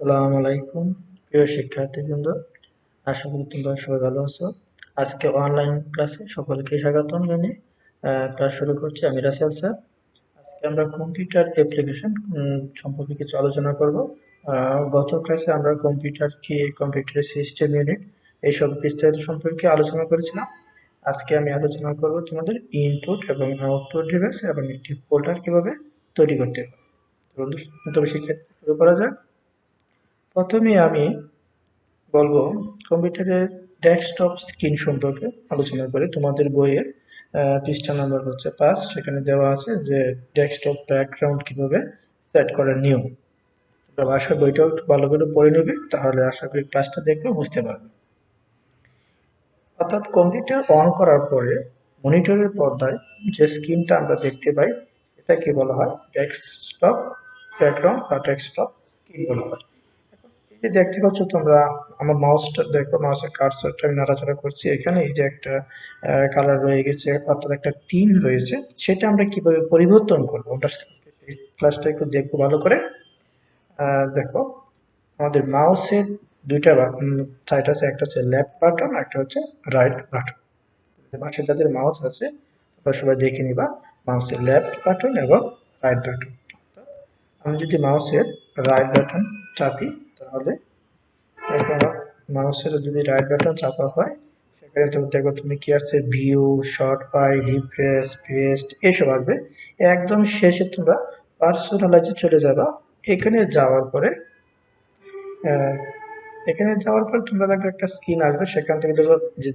আসসালামু আলাইকুম, প্রিয় শিক্ষার্থীবৃন্দ। আশা করি তোমরা সবাই ভালো আছো। আজকে অনলাইন ক্লাসে সকলকে স্বাগতম জানিয়ে ক্লাস শুরু করছি আমি রাসেল স্যার। আজকে আমরা কম্পিউটার অ্যাপ্লিকেশন সম্পর্কে কিছু আলোচনা করব। গত ক্লাসে আমরা কম্পিউটার কি কম্পিউটার সিস্টেম ইউনিট এইসব বিস্তারিত সম্পর্কে আলোচনা করেছিলাম। আজকে আমি আলোচনা করব তোমাদের ইনপুট এবং আউটপুট ডিভাইস এবং একটি ফোল্ডার কীভাবে তৈরি করতে হবে তবে শিক্ষার্থী শুরু করা যাক। প্রথমে আমি বলব কম্পিউটারের ডেস্কটপ স্ক্রিন সম্পর্কে আলোচনা করি। তোমাদের বইয়ের পৃষ্ঠা নাম্বার হচ্ছে পাঁচ। সেখানে দেওয়া আছে যে ডেস্কটপ ব্যাকগ্রাউন্ড কীভাবে সেট করার নিয়ম। তোমরা বইটাও একটু ভালো করে পড়ে নেবে, তাহলে আশা করি ক্লাসটা দেখলে বুঝতে পারবে। অর্থাৎ কম্পিউটার অন করার পরে মনিটরের পর্দায় যে স্ক্রিনটা আমরা দেখতে পাই এটা এটাকে বলা হয় ডেস্কটপ ব্যাকগ্রাউন্ড বা ডেস্কটপ স্ক্রিন বলা হয়। এই দেখতে পাচ্ছ তোমরা, আমার মাউসটা দেখো মাউসের কার্সরটা আমি নাড়াচাড়া করছি। এখানে এই যে একটা কালার রয়ে গেছে, অর্থাৎ একটা থিম রয়েছে, সেটা আমরা কীভাবে পরিবর্তন করব? আমরা ক্লাসটা একটু দেখব ভালো করে। দেখো, আমাদের মাউসের দুইটা সাইড আছে, একটা হচ্ছে লেফট বাটন একটা হচ্ছে রাইট বাটন পাশে যাদের মাউস আছে, তোমরা সবাই দেখে নিবা মাউসের লেফট বাটন এবং রাইট বাটন আমি যদি মাউসের রাইট বাটন চাপি তাহলে মাউসের যদি রাইট বাটন চাপা হয়, সেখানে তুমি দেখো তুমি কি আসছে view sort by refresh paste এইসব আসবে। একদম শেষে তোমরা পার্সোনালাইজে চলে যাবা। এখানে যাওয়ার পরে এখানে যাওয়ার পর তোমরা দেখবে একটা স্ক্রিন আসবে। সেখান থেকে দেখো যে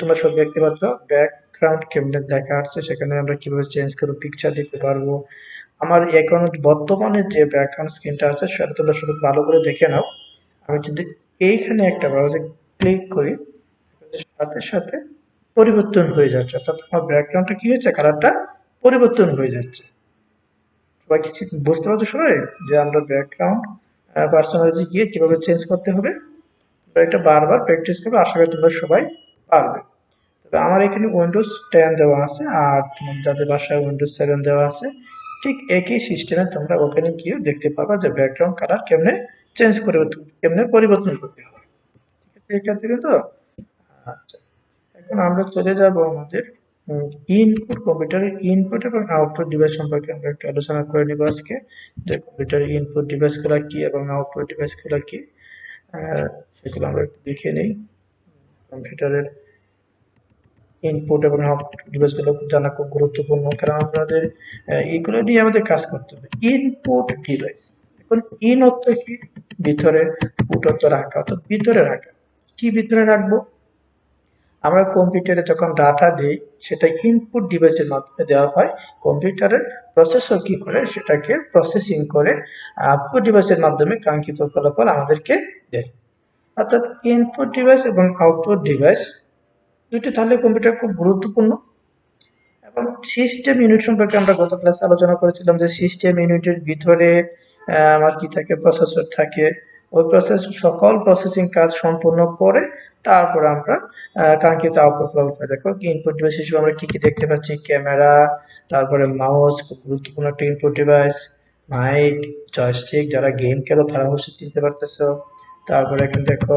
তোমরা সব দেখতে পাচ্ছ ব্যাকগ্রাউন্ড কেমনে দেখা আসছে, সেখানে আমরা কীভাবে চেঞ্জ করব পিকচার দিতে পারব। আমার এখন বর্তমানে যে ব্যাকগ্রাউন্ড স্ক্রিনটা আছে, সেটা তোমরা শুধু ভালো করে দেখে নাও। আমি যদি এইখানে একটা ব্রাউজে ক্লিক করি সাথে সাথে পরিবর্তন হয়ে যাচ্ছে। অর্থাৎ আমার ব্যাকগ্রাউন্ডটা কি হয়েছে? কালারটা পরিবর্তন হয়ে যাচ্ছে। সবাই কিছু বুঝতে পারছ সবাই? যে আমরা ব্যাকগ্রাউন্ড পার্সোনালিটি গিয়ে কীভাবে চেঞ্জ করতে হবে? এটা বারবার প্র্যাকটিস করবে, আশা করি তোমরা সবাই পারবে। তবে আমার এখানে উইন্ডোজ টেন দেওয়া আছে আর যাদের বাসায় উইন্ডোজ সেভেন দেওয়া আছে ঠিক একই সিস্টেমে তোমরা ওখানে গিয়ে দেখতে পাবা যে ব্যাকগ্রাউন্ড কালার কেমনে চেঞ্জ করে কেমনে পরিবর্তন করতে হবে। ঠিক আছে এখান থেকে তো? আচ্ছা এখন আমরা চলে যাব আমাদের ইনপুট কম্পিউটারের ইনপুট এবং আউটপুট ডিভাইস সম্পর্কে আমরা একটু আলোচনা করে নেব আজকে, যে কম্পিউটারের ইনপুট ডিভাইসগুলো কী এবং আউটপুট ডিভাইসগুলো কী। সেগুলো আমরা একটু দেখে নিই। কম্পিউটারের ইনপুট এবং আউটপুট ডিভাইসগুলো জানা খুব গুরুত্বপূর্ণ, কারণ আমাদের এগুলো নিয়ে আমাদের কাজ করতে হবে। ইনপুট ডিভাইস এখন ইন অর্থ কি? ভিতরে পুট অর্থ রাখা, অর্থাৎ ভিতরে রাখা। কি ভিতরে রাখব? আমরা কম্পিউটারে যখন ডাটা দিই, সেটা ইনপুট ডিভাইসের মাধ্যমে দেওয়া হয়। কম্পিউটারের প্রসেসর কি করে? সেটাকে প্রসেসিং করে আউটপুট ডিভাইসের মাধ্যমে কাঙ্ক্ষিত ফলাফল আমাদেরকে দেয়। অর্থাৎ ইনপুট ডিভাইস এবং আউটপুট ডিভাইস দুটি তাহলে কম্পিউটার খুব গুরুত্বপূর্ণ। এবং সিস্টেম ইউনিট সম্পর্কে আমরা গত ক্লাসে আলোচনা করেছিলাম যে সিস্টেম ইউনিটের ভিতরে আমার কি থাকে প্রসেসর থাকে। ওই প্রসেস সকল প্রসেসিং কাজ সম্পূর্ণ করে তারপর আমরা কাঙ্ক্ষিত আউটপুট পাই। দেখো ইনপুট ডিভাইস হিসেবে আমরা কি কি দেখতে পাচ্ছি? ক্যামেরা তারপরে মাউস খুব গুরুত্বপূর্ণ একটা ইনপুট ডিভাইস মাইক জয়স্টিক যারা গেম খেলো তারা অবশ্যই চিনতে পারতেছ। তারপরে এখানে দেখো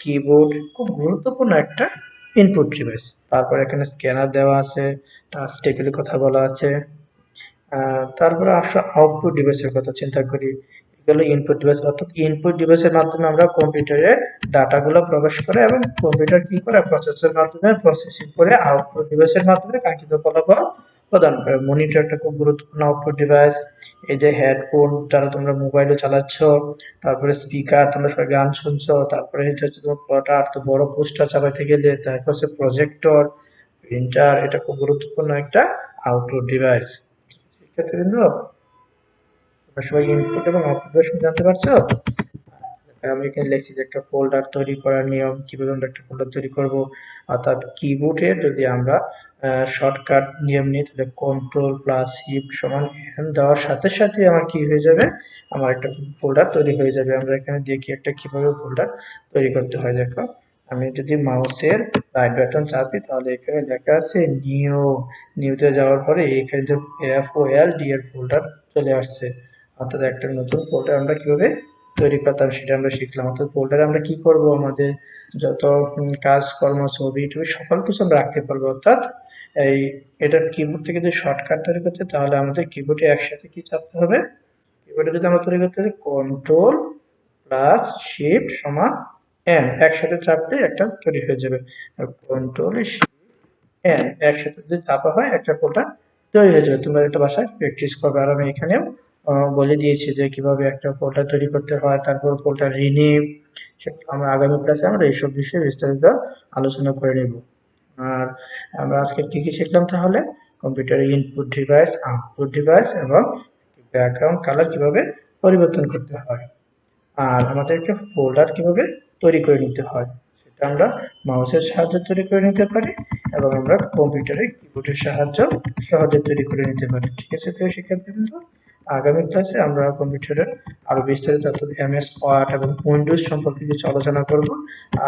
কিবোর্ড খুব গুরুত্বপূর্ণ একটা ইনপুট ডিভাইস তারপর এখানে স্ক্যানার দেওয়া আছে টাচ টেবিলের কথা বলা আছে। তারপরে আসলে আউটপুট ডিভাইসের কথা চিন্তা করি। এগুলো ইনপুট ডিভাইস অর্থাৎ ইনপুট ডিভাইসের মাধ্যমে আমরা কম্পিউটারে ডাটাগুলো প্রবেশ করে এবং কম্পিউটার কি করে প্রসেসের মাধ্যমে প্রসেসিং করে আউটপুট ডিভাইসের মাধ্যমে কাঙ্ক্ষিত ফলাফল প্রদান করে মনিটর একটা খুব গুরুত্বপূর্ণ আউটপুট ডিভাইস এই যে হেডফোন যারা তোমরা মোবাইলে চালাচ্ছ, তারপরে স্পিকার তোমরা সবাই গান শুনছো, তারপরে এটা হচ্ছে তোমার প্লটার তো বড় পোস্টার চালাতে গেলে তারপর হচ্ছে প্রজেক্টর প্রিন্টার এটা খুব গুরুত্বপূর্ণ একটা আউটডোর ডিভাইস শিক্ষার্থী বিন্দু তোমরা সবাই ইনপুট এবং আউটপুট জানতে পারছ? আমি এখানে লিখছি যে একটা ফোল্ডার তৈরি করার নিয়ম, কীভাবে আমরা একটা ফোল্ডার তৈরি করব। অর্থাৎ কিবোর্ডে যদি আমরা শর্টকাট নিয়ম নিই, তাহলে কন্ট্রোল প্লাস শিফট সমান এন দেওয়ার সাথে সাথে আমার কি হয়ে যাবে? আমার একটা ফোল্ডার তৈরি হয়ে যাবে। আমরা এখানে দেখি একটা কীভাবে ফোল্ডার তৈরি করতে হয়। দেখো, আমি যদি মাউসের রাইট বাটন চাপি, তাহলে এখানে লেখা আছে নিউ নিউতে যাওয়ার পরে এখানে যে এফ ও এল ডি এর ফোল্ডার চলে আসছে। অর্থাৎ একটা নতুন ফোল্ডার আমরা কীভাবে তৈরি করতাম সেটা আমরা শিখলাম। অর্থাৎ ফোল্ডারে আমরা কি করব? আমাদের যত কাজকর্ম, ছবি, টবি, সকল কিছু আমরা রাখতে পারব। অর্থাৎ এই, এটা কিবোর্ড থেকে যদি শর্টকাট তৈরি করতে, তাহলে আমাদের কিবোর্ডে একসাথে কি চাপতে হবে? কিবোর্ডে যদি আমরা তৈরি করতে কন্ট্রোল প্লাস শিফট সমান এন একসাথে চাপলে একটা তৈরি হয়ে যাবে। কন্ট্রোল এন একসাথে যদি চাপা হয়, একটা ফোল্ডার তৈরি হয়ে যাবে। তোমরা একটা বাসায় প্র্যাকটিস করবে। আর আমি এখানেও বলে দিয়েছি যে কীভাবে একটা ফোল্ডার তৈরি করতে হয়, তারপর ফোল্ডার রিনিউ আমরা আগামী ক্লাসে আমরা এইসব বিষয়ে বিস্তারিত আলোচনা করে নেব। আর আমরা আজকে কি কি শিখলাম তাহলে? Computer input device output device এবং ব্যাকগ্রাউন্ড কালার কীভাবে পরিবর্তন করতে হয়। আর আমাদের একটা ফোল্ডার কীভাবে তৈরি করে নিতে হয়, সেটা আমরা মাউসের সাহায্যে তৈরি করে নিতে পারি এবং আমরা কম্পিউটারে কিবোর্ডের সাহায্য সহজে তৈরি করে নিতে পারি। ঠিক আছে প্রিয় শিক্ষার্থীবৃন্দ? আগামী ক্লাসে আমরা কম্পিউটারের আরও বিস্তারিত অর্থাৎ এমএস ওয়ার্ড এবং উইন্ডোজ সম্পর্কে কিছু আলোচনা করব।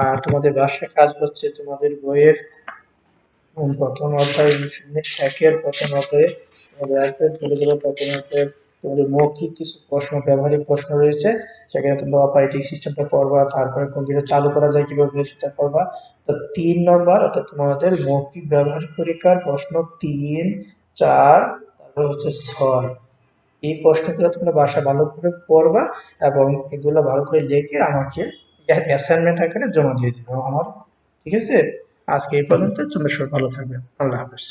আর তোমাদের বাসায় কাজ হচ্ছে তোমাদের বইয়ের প্রথম অধ্যায় একের প্রথম অধ্যায়ে ধীরে ধীরে প্রথম তোমাদের মৌখিক কিছু প্রশ্ন, ব্যবহারিক প্রশ্ন রয়েছে। সেখানে তোমরা অপারেটিং সিস্টেমটা পড়বা, তারপরে কম্পিউটার চালু করা যায়, কীভাবে সেটা পড়বা। তো তিন নম্বর, অর্থাৎ তোমাদের মৌখিক, ব্যবহারিক পরীক্ষার প্রশ্ন তিন, চার, তারপর হচ্ছে ছয়। এই প্রশ্নগুলো তোমরা বাসা ভালো করে পড়বা এবং এগুলো ভালো করে লিখে আমাকে অ্যাসাইনমেন্ট আকারে জমা দিয়ে দিবে আমার। ঠিক আছে? আজকে এই পর্যন্ত, তোমরা সব ভালো থাকবে। আল্লাহ হাফেজ।